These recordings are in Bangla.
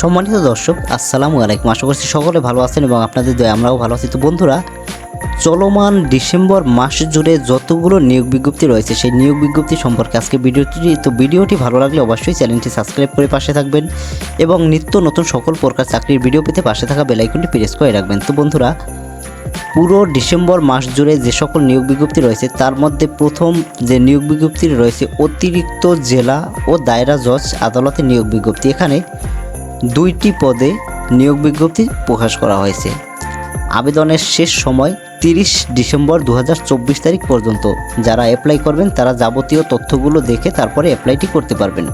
সম্মানিত দর্শক, আসসালামু আলাইকুম। আশা করছি সকলে ভালো আছেন এবং আপনাদের দয়া, আমরাও ভালো আছি। তো বন্ধুরা, চলমান ডিসেম্বর মাস জুড়ে যতগুলো নিয়োগ বিজ্ঞপ্তি রয়েছে, সেই নিয়োগ বিজ্ঞপ্তি সম্পর্কে আজকে ভিডিওটি, তো ভিডিওটি ভালো লাগলে অবশ্যই চ্যানেলটি সাবস্ক্রাইব করে পাশে থাকবেন এবং নিত্য নতুন সকল প্রকার চাকরির ভিডিও পেতে পাশে থাকা বেলাইকনটি প্রেস করে রাখবেন। তো বন্ধুরা, পুরো ডিসেম্বর মাস জুড়ে যে সকল নিয়োগ বিজ্ঞপ্তি রয়েছে, তার মধ্যে প্রথম যে নিয়োগ বিজ্ঞপ্তি রয়েছে, অতিরিক্ত জেলা ও দায়রা জজ আদালতে নিয়োগ বিজ্ঞপ্তি। এখানে দুইটি পদে নিয়োগ বিজ্ঞপ্তি প্রকাশ করা হয়েছে। আবেদনের শেষ সময় তিরিশ ডিসেম্বর দু হাজার চব্বিশ তারিখ পর্যন্ত। যারা অ্যাপ্লাই করবেন, তারা যাবতীয় তথ্যগুলো দেখে তারপরে অ্যাপ্লাইটি করতে পারবেন।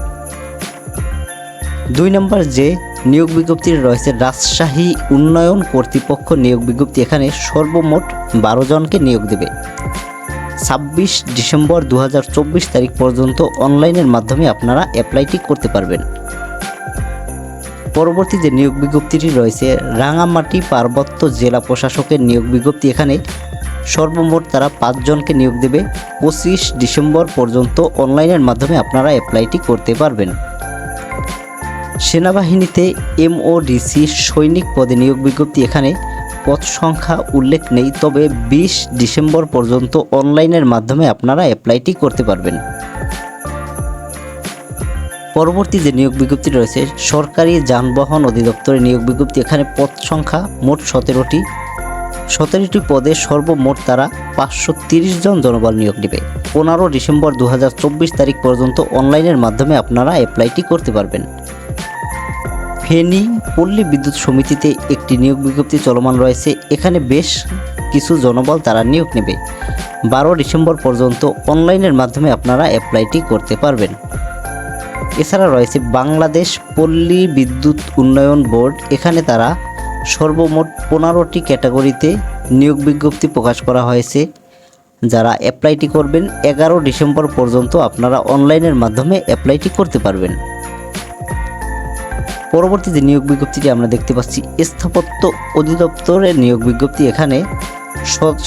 দুই নম্বর যে নিয়োগ বিজ্ঞপ্তি রয়েছে, রাজশাহী উন্নয়ন কর্তৃপক্ষ নিয়োগ বিজ্ঞপ্তি, এখানে সর্বমোট বারো জনকে নিয়োগ দেবে। ছাব্বিশ ডিসেম্বর দু হাজার চব্বিশ তারিখ পর্যন্ত অনলাইনের মাধ্যমে আপনারা অ্যাপ্লাইটি করতে পারবেন। পরবর্তী যে নিয়োগ বিজ্ঞপ্তিটি রয়েছে রাঙামাটি পার্বত্য জেলা প্রশাসকের নিয়োগ বিজ্ঞপ্তি এখানে সর্বমোট তারা পাঁচজনকে নিয়োগ দেবে। পঁচিশ ডিসেম্বর পর্যন্ত অনলাইনের মাধ্যমে আপনারা অ্যাপ্লাইটি করতে পারবেন। সেনাবাহিনীতে এমওডিসি সৈনিক পদে নিয়োগ বিজ্ঞপ্তি এখানে পদ সংখ্যা উল্লেখ নেই, তবে বিশ ডিসেম্বর পর্যন্ত অনলাইনের মাধ্যমে আপনারা অ্যাপ্লাইটি করতে পারবেন। পরবর্তী যে নিয়োগ বিজ্ঞপ্তি রয়েছে, সরকারি যানবাহন অধিদপ্তরের নিয়োগ বিজ্ঞপ্তি, এখানে পদ সংখ্যা মোট সতেরোটি। সতেরোটি পদে সর্বমোট তারা পাঁচশো তিরিশ জন জনবল নিয়োগ নেবে। পনেরো ডিসেম্বর দু হাজার চব্বিশ তারিখ পর্যন্ত অনলাইনের মাধ্যমে আপনারা অ্যাপ্লাইটি করতে পারবেন। ফেনী পল্লী বিদ্যুৎ সমিতিতে একটি নিয়োগ বিজ্ঞপ্তি চলমান রয়েছে। এখানে বেশ কিছু জনবল তারা নিয়োগ নেবে। বারো ডিসেম্বর পর্যন্ত অনলাইনের মাধ্যমে আপনারা অ্যাপ্লাইটি করতে পারবেন। এছাড়া রয়েছে বাংলাদেশ পল্লী বিদ্যুৎ উন্নয়ন বোর্ড। এখানে তারা সর্বমোট পনেরোটি ক্যাটাগরিতে নিয়োগ বিজ্ঞপ্তি প্রকাশ করা হয়েছে। যারা অ্যাপ্লাইটি করবেন, এগারো ডিসেম্বর পর্যন্ত আপনারা অনলাইনের মাধ্যমে অ্যাপ্লাইটি করতে পারবেন। পরবর্তী যে নিয়োগ বিজ্ঞপ্তিটি আমরা দেখতে পাচ্ছি, স্থাপত্য অধিদপ্তরের নিয়োগ বিজ্ঞপ্তি। এখানে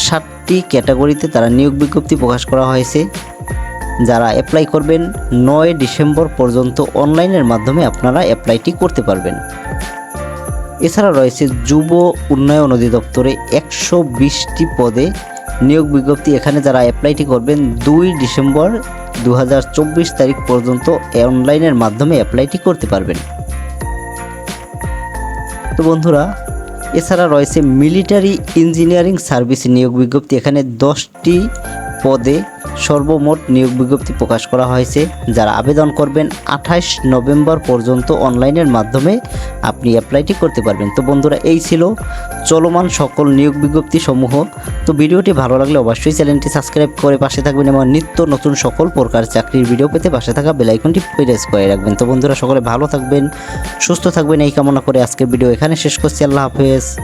ষাটটি ক্যাটাগরিতে তারা নিয়োগ বিজ্ঞপ্তি প্রকাশ করা হয়েছে। যারা অ্যাপ্লাই করবেন, নয় ডিসেম্বর পর্যন্ত অনলাইনের মাধ্যমে আপনারা অ্যাপ্লাইটি করতে পারবেন। এছাড়া রয়েছে যুব উন্নয়ন অধিদপ্তরে একশো বিশটি পদে নিয়োগ বিজ্ঞপ্তি। এখানে যারা অ্যাপ্লাইটি করবেন, দুই ডিসেম্বর দু হাজার চব্বিশ তারিখ পর্যন্ত অনলাইনের মাধ্যমে অ্যাপ্লাইটি করতে পারবেন। তো বন্ধুরা, এছাড়া রয়েছে মিলিটারি ইঞ্জিনিয়ারিং সার্ভিস নিয়োগ বিজ্ঞপ্তি। এখানে দশটি পদে সর্বমোট নিয়োগ বিজ্ঞপ্তি প্রকাশ করা হয়েছে। যারা আবেদন করবেন আঠাশ নভেম্বর পর্যন্ত অনলাইনের মাধ্যমে আপনি অ্যাপ্লাইটি করতে পারবেন। তো বন্ধুরা, এই ছিল চলমান সকল নিয়োগ বিজ্ঞপ্তি সমূহ। তো ভিডিওটি ভালো লাগলে অবশ্যই চ্যানেলটি সাবস্ক্রাইব করে পাশে থাকবেন এবং নিত্য নতুন সকল প্রকার চাকরির ভিডিও পেতে পাশে থাকা বেলাইকনটি প্রেস করে রাখবেন। তো বন্ধুরা, সকলে ভালো থাকবেন, সুস্থ থাকবেন। এই কামনা করে আজকের ভিডিও এখানে শেষ করছি। আল্লাহ হাফেজ।